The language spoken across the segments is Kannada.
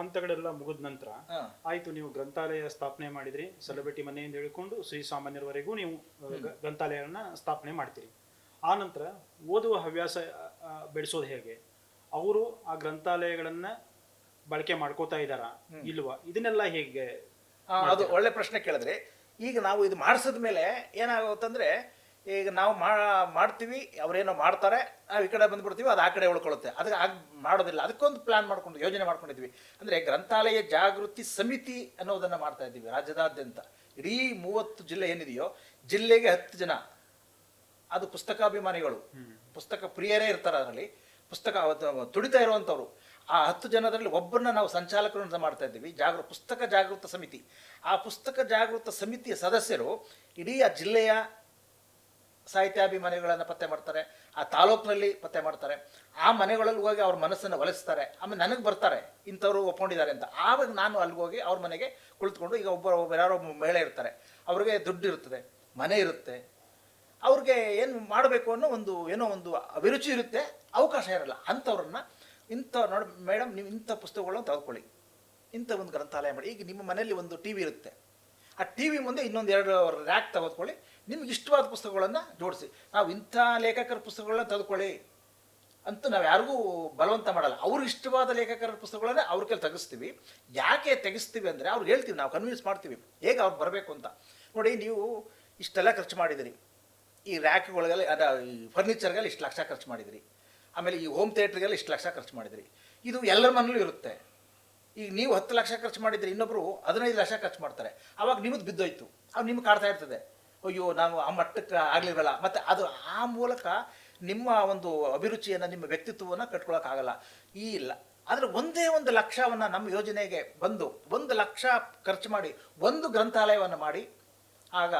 ಹಂತಗಳೆಲ್ಲ ಮುಗಿದ ನಂತರ. ಆಯ್ತು ನೀವು ಗ್ರಂಥಾಲಯ ಸ್ಥಾಪನೆ ಮಾಡಿದ್ರಿ. ಸೆಲೆಬ್ರಿಟಿ ಮನೆಯಿಂದ ಹೇಳಿಕೊಂಡು ಶ್ರೀ ಸಾಮಾನ್ಯರವರೆಗೂ ನೀವು ಗ್ರಂಥಾಲಯನ ಸ್ಥಾಪನೆ ಮಾಡ್ತೀರಿ. ಆ ನಂತರ ಓದುವ ಹವ್ಯಾಸ ಬೆಳೆಸೋದು ಹೇಗೆ? ಅವರು ಆ ಗ್ರಂಥಾಲಯಗಳನ್ನ ಬಳಕೆ ಮಾಡ್ಕೋತಾ ಇದ್ದಾರಾ? ಇಲ್ವಾ? ಇದನ್ನೆಲ್ಲ ಹೇಗೆ ಅದು ಒಳ್ಳೆ ಪ್ರಶ್ನೆ ಕೇಳಿದ್ರೆ ಈಗ ನಾವು ಇದು ಮಾಡಿಸಿದ ಮೇಲೆ ಏನಾಗುತ್ತಂದ್ರೆ ಈಗ ನಾವು ಮಾಡ್ತೀವಿ, ಅವರೇನೋ ಮಾಡ್ತಾರೆ, ನಾವು ಈ ಕಡೆ ಬಂದ್ಬಿಡ್ತೀವಿ, ಅದು ಆ ಕಡೆ ಉಳ್ಕೊಳ್ಳುತ್ತೆ. ಅದಕ್ಕೆ ಆಗ ಮಾಡೋದಿಲ್ಲ. ಅದಕ್ಕೊಂದು ಪ್ಲಾನ್ ಮಾಡ್ಕೊಂಡು, ಯೋಜನೆ ಮಾಡ್ಕೊಂಡಿದ್ವಿ. ಅಂದರೆ ಗ್ರಂಥಾಲಯ ಜಾಗೃತಿ ಸಮಿತಿ ಅನ್ನೋದನ್ನು ಮಾಡ್ತಾ ಇದ್ದೀವಿ ರಾಜ್ಯದಾದ್ಯಂತ. ಇಡೀ ಮೂವತ್ತು ಜಿಲ್ಲೆ ಏನಿದೆಯೋ, ಜಿಲ್ಲೆಗೆ ಹತ್ತು ಜನ. ಅದು ಪುಸ್ತಕಾಭಿಮಾನಿಗಳು. ಪುಸ್ತಕ ಪ್ರಿಯರೇ ಇರ್ತಾರೆ ಅದರಲ್ಲಿ. ಪುಸ್ತಕ ತುಡಿತಾ ಇರುವಂಥವ್ರು. ಆ ಹತ್ತು ಜನದಲ್ಲಿ ಒಬ್ಬರನ್ನ ನಾವು ಸಂಚಾಲಕರನ್ನ ಮಾಡ್ತಾ ಇದ್ದೀವಿ. ಜಾಗೃ, ಪುಸ್ತಕ ಜಾಗೃತ ಸಮಿತಿ. ಆ ಪುಸ್ತಕ ಜಾಗೃತ ಸಮಿತಿಯ ಸದಸ್ಯರು ಇಡೀ ಆ ಜಿಲ್ಲೆಯ ಸಾಹಿತ್ಯಾಭಿಮಾನಿಗಳನ್ನು ಪತ್ತೆ ಮಾಡ್ತಾರೆ, ಆ ತಾಲೂಕಿನಲ್ಲಿ ಪತ್ತೆ ಮಾಡ್ತಾರೆ. ಆ ಮನೆಗಳಲ್ಲಿ ಹೋಗಿ ಅವ್ರ ಮನಸ್ಸನ್ನು ಒಲಿಸ್ತಾರೆ. ಆಮೇಲೆ ನನಗೆ ಬರ್ತಾರೆ, ಇಂಥವ್ರು ಒಪ್ಕೊಂಡಿದ್ದಾರೆ ಅಂತ. ಆವಾಗ ನಾನು ಅಲ್ಲಿಗೆ ಹೋಗಿ ಅವ್ರ ಮನೆಗೆ ಕುಳಿತುಕೊಂಡು ಈಗ ಒಬ್ಬರು ಒಬ್ಬ ಯಾರೋ ಮಹಿಳೆ ಇರ್ತಾರೆ. ಅವ್ರಿಗೆ ದುಡ್ಡು ಇರ್ತದೆ ಮನೆ ಇರುತ್ತೆ. ಅವ್ರಿಗೆ ಏನು ಮಾಡಬೇಕು ಅನ್ನೋ ಒಂದು, ಏನೋ ಒಂದು ಅಭಿರುಚಿ ಇರುತ್ತೆ, ಅವಕಾಶ ಇರಲ್ಲ. ಅಂಥವ್ರನ್ನ ಇಂಥ ನೋಡಿ, ಮೇಡಮ್, ನೀವು ಇಂಥ ಪುಸ್ತಕಗಳನ್ನು ತೆಗೆದುಕೊಳ್ಳಿ. ಇಂಥ ಒಂದು ಗ್ರಂಥಾಲಯ ಮಾಡಿ. ಈಗ ನಿಮ್ಮ ಮನೆಯಲ್ಲಿ ಒಂದು ಟಿ ವಿ ಇರುತ್ತೆ. ಆ ಟಿ ವಿ ಮುಂದೆ ಇನ್ನೊಂದು ಎರಡು ರ್ಯಾಕ್ ತೆಗೆದುಕೊಳ್ಳಿ. ನಿಮ್ಗೆ ಇಷ್ಟವಾದ ಪುಸ್ತಕಗಳನ್ನು ಜೋಡಿಸಿ. ನಾವು ಇಂಥ ಲೇಖಕರ ಪುಸ್ತಕಗಳನ್ನ ತೆಗೆದುಕೊಳ್ಳಿ ಅಂತ ನಾವು ಯಾರಿಗೂ ಬಲವಂತ ಮಾಡಲ್ಲ. ಅವ್ರಿಗೆ ಇಷ್ಟವಾದ ಲೇಖಕರ ಪುಸ್ತಕಗಳನ್ನ ಅವ್ರ ಕೈಲಿ ತೆಗೆಸ್ತೀವಿ. ಯಾಕೆ ತೆಗೆಸ್ತೀವಿ ಅಂದರೆ ಅವ್ರಿಗೆ ಹೇಳ್ತೀವಿ, ನಾವು ಕನ್ವಿನ್ಸ್ ಮಾಡ್ತೀವಿ. ಹೇಗೆ ಅವ್ರು ಬರಬೇಕು ಅಂತ. ನೋಡಿ, ನೀವು ಇಷ್ಟೆಲ್ಲ ಖರ್ಚು ಮಾಡಿದಿರಿ. ಈ ರ್ಯಾಕ್ಗಳಿಗೆಲ್ಲ, ಅದ ಈ ಫರ್ನಿಚರ್ಗೆಲ್ಲ ಇಷ್ಟು ಲಕ್ಷ ಖರ್ಚು ಮಾಡಿದಿರಿ. ಆಮೇಲೆ ಈ ಹೋಮ್ ಥಿಯೇಟ್ರಿಗೆಲ್ಲ ಇಷ್ಟು ಲಕ್ಷ ಖರ್ಚು ಮಾಡಿದಿರಿ. ಇದು ಎಲ್ಲರ ಮನೇಲೂ ಇರುತ್ತೆ. ಈಗ ನೀವು ಹತ್ತು ಲಕ್ಷ ಖರ್ಚು ಮಾಡಿದ್ರೆ ಇನ್ನೊಬ್ಬರು ಹದಿನೈದು ಲಕ್ಷ ಖರ್ಚು ಮಾಡ್ತಾರೆ. ಅವಾಗ ನಿಮ್ಮದು ಬಿದ್ದೋಯ್ತು. ಅವಾಗ ನಿಮ್ಗೆ ಕಾಡ್ತಾ ಇರ್ತದೆ. ಅಯ್ಯೋ ನಾವು ಆ ಮಟ್ಟಕ್ಕೆ ಆಗಲಿಲ್ಲ ಮತ್ತು ಅದು ಆ ಮೂಲಕ ನಿಮ್ಮ ಒಂದು ಅಭಿರುಚಿಯನ್ನು, ನಿಮ್ಮ ವ್ಯಕ್ತಿತ್ವವನ್ನು ಕಟ್ಕೊಳಕ್ಕಾಗಲ್ಲ. ಈ ಇಲ್ಲ ಆದರೆ ಒಂದೇ ಒಂದು ಲಕ್ಷವನ್ನು ನಮ್ಮ ಯೋಜನೆಗೆ ಬಂದು, ಒಂದು ಲಕ್ಷ ಖರ್ಚು ಮಾಡಿ, ಒಂದು ಗ್ರಂಥಾಲಯವನ್ನು ಮಾಡಿ, ಆಗ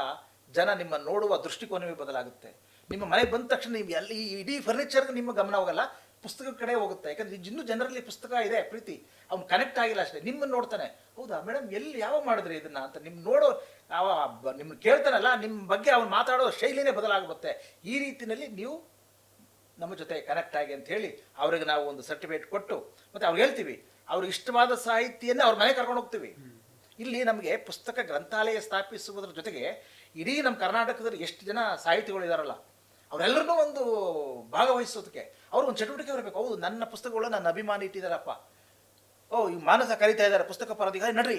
ಜನ ನಿಮ್ಮ ನೋಡುವ ದೃಷ್ಟಿಕೋನವೇ ಬದಲಾಗುತ್ತೆ. ನಿಮ್ಮ ಮನೆಗೆ ಬಂದ ತಕ್ಷಣ ನೀವು ಎಲ್ಲಿ, ಇಡೀ ಫರ್ನಿಚರ್ಗೆ ನಿಮ್ಮ ಗಮನ ಹೋಗಲ್ಲ. ಪುಸ್ತಕದ ಕಡೆ ಹೋಗುತ್ತೆ. ಯಾಕಂದ್ರೆ ಇನ್ನೂ ಜನರಲ್ಲಿ ಪುಸ್ತಕ ಇದೆ, ಪ್ರೀತಿ. ಅವ್ನು ಕನೆಕ್ಟ್ ಆಗಿಲ್ಲ ಅಷ್ಟೇ. ನಿಮ್ಮನ್ನು ನೋಡ್ತಾನೆ. ಹೌದಾ? ಮೇಡಮ್ ಎಲ್ಲಿ, ಯಾವ ಮಾಡಿದ್ರಿ ಇದನ್ನ ಅಂತ ನಿಮ್ಮ ನೋಡೋ ನಿಮ್ಗೆ ಕೇಳ್ತಾನಲ್ಲ ನಿಮ್ಮ ಬಗ್ಗೆ ಅವ್ನು ಮಾತಾಡೋ ಶೈಲಿನೇ ಬದಲಾಗುತ್ತೆ ಈ ರೀತಿಯಲ್ಲಿ ನೀವು ನಮ್ಮ ಜೊತೆ ಕನೆಕ್ಟ್ ಆಗಿ ಅಂತ ಹೇಳಿ ಅವ್ರಿಗೆ ನಾವು ಒಂದು ಸರ್ಟಿಫಿಕೇಟ್ ಕೊಟ್ಟು, ಮತ್ತೆ ಅವ್ರು ಹೇಳ್ತೀವಿ. ಅವ್ರಿಗೆ ಇಷ್ಟವಾದ ಸಾಹಿತ್ಯನೇ ಅವ್ರ ಮನೆ ಕರ್ಕೊಂಡು ಹೋಗ್ತೀವಿ. ಇಲ್ಲಿ ನಮಗೆ ಪುಸ್ತಕ ಗ್ರಂಥಾಲಯ ಸ್ಥಾಪಿಸುವುದರ ಜೊತೆಗೆ ಇಡೀ ನಮ್ಮ ಕರ್ನಾಟಕದಲ್ಲಿ ಎಷ್ಟು ಜನ ಸಾಹಿತಿಗಳು ಇದಾರಲ್ಲ ಅವರೆಲ್ಲರನ್ನೂ ಒಂದು ಭಾಗವಹಿಸೋದಕ್ಕೆ. ಅವ್ರ ಒಂದು ಚಟುವಟಿಕೆ ಬರಬೇಕು ಹೌದು, ನನ್ನ ಪುಸ್ತಕಗಳು ನನ್ನ ಅಭಿಮಾನಿ ಇಟ್ಟಿದ್ದಾರಪ್ಪ ಓ, ಈ ಮಾನಸ ಕರೀತಾ ಇದ್ದಾರೆ, ಪುಸ್ತಕ ಪರಾಧಿಕಾರಿ. ನಡ್ರಿ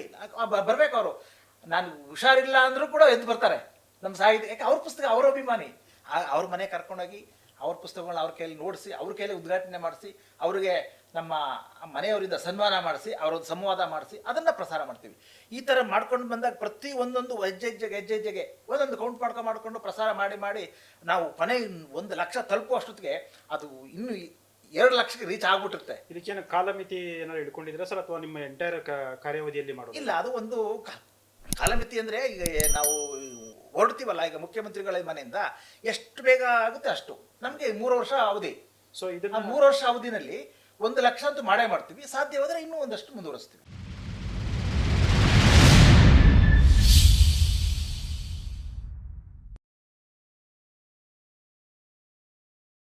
ಬರ್ಬೇಕು ಅವರು. ನಾನು ಹುಷಾರಿಲ್ಲ ಅಂದರೂ ಕೂಡ ಎದ್ದು ಬರ್ತಾರೆ. ನಮ್ಮ ಸಾಹಿತ್ಯ, ಯಾಕೆ, ಅವ್ರ ಪುಸ್ತಕ ಅವರ ಅಭಿಮಾನಿ. ಅವ್ರ ಮನೆ ಕರ್ಕೊಂಡೋಗಿ ಅವ್ರ ಪುಸ್ತಕಗಳನ್ನ ಅವ್ರ ಕೈಯಲ್ಲಿ ನೋಡಿಸಿ ಅವ್ರ ಕೈಯಲ್ಲಿ ಉದ್ಘಾಟನೆ ಮಾಡಿಸಿ ಅವರಿಗೆ ನಮ್ಮ ಮನೆಯವರಿಂದ ಸನ್ಮಾನ ಮಾಡಿಸಿ ಅವರೊಂದು ಸಂವಾದ ಮಾಡಿಸಿ ಅದನ್ನು ಪ್ರಸಾರ ಮಾಡ್ತೀವಿ. ಈ ಥರ ಮಾಡ್ಕೊಂಡು ಬಂದಾಗ ಪ್ರತಿ ಒಂದೊಂದು ಹೆಜ್ಜೆ ಹೆಜ್ಜೆಗೆ ಹೆಜ್ಜೆ ಹೆಜ್ಜೆಗೆ ಒಂದೊಂದು ಕೌಂಟ್ ಮಾಡ್ಕೊಂಡು ಮಾಡಿಕೊಂಡು ಪ್ರಸಾರ ಮಾಡಿ ಮಾಡಿ ನಾವು ಕೊನೆ ಒಂದು ಲಕ್ಷ ತಲುಪುವಷ್ಟೊತ್ತಿಗೆ ಅದು ಇನ್ನೂ ಎರಡು ಲಕ್ಷಕ್ಕೆ ರೀಚ್ ಆಗ್ಬಿಟ್ಟಿರುತ್ತೆ. ಇದಕ್ಕೇನು ಕಾಲಮಿತಿ ಏನಾದ್ರು ಹಿಡ್ಕೊಂಡಿದ್ರೆ ಸರ್ ಅಥವಾ ನಿಮ್ಮ ಎಂಟೈರ್ ಕಾರ್ಯಾವಧಿಯಲ್ಲಿ ಮಾಡೋದು? ಇಲ್ಲ ಅದು ಒಂದು ಕಾಲಮಿತಿ ಅಂದರೆ ಈಗ ನಾವು ಹೊರಡ್ತೀವಲ್ಲ ಈಗ ಮುಖ್ಯಮಂತ್ರಿಗಳ ಮನೆಯಿಂದ ಎಷ್ಟು ಬೇಗ ಆಗುತ್ತೆ ಅಷ್ಟು. ನಮಗೆ ಮೂರು ವರ್ಷ ಅವಧಿ. ಸೊ ಇದು ಇದನ್ನ ಮೂರು ವರ್ಷ ಅವಧಿನಲ್ಲಿ ಒಂದು ಲಕ್ಷ ಅಂತೂ ಮಾಡೇ ಮಾಡ್ತೀವಿ. ಸಾಧ್ಯವಾದರೆ ಇನ್ನೂ ಒಂದಷ್ಟು ಮುಂದುವರಿಸ್ತೀವಿ.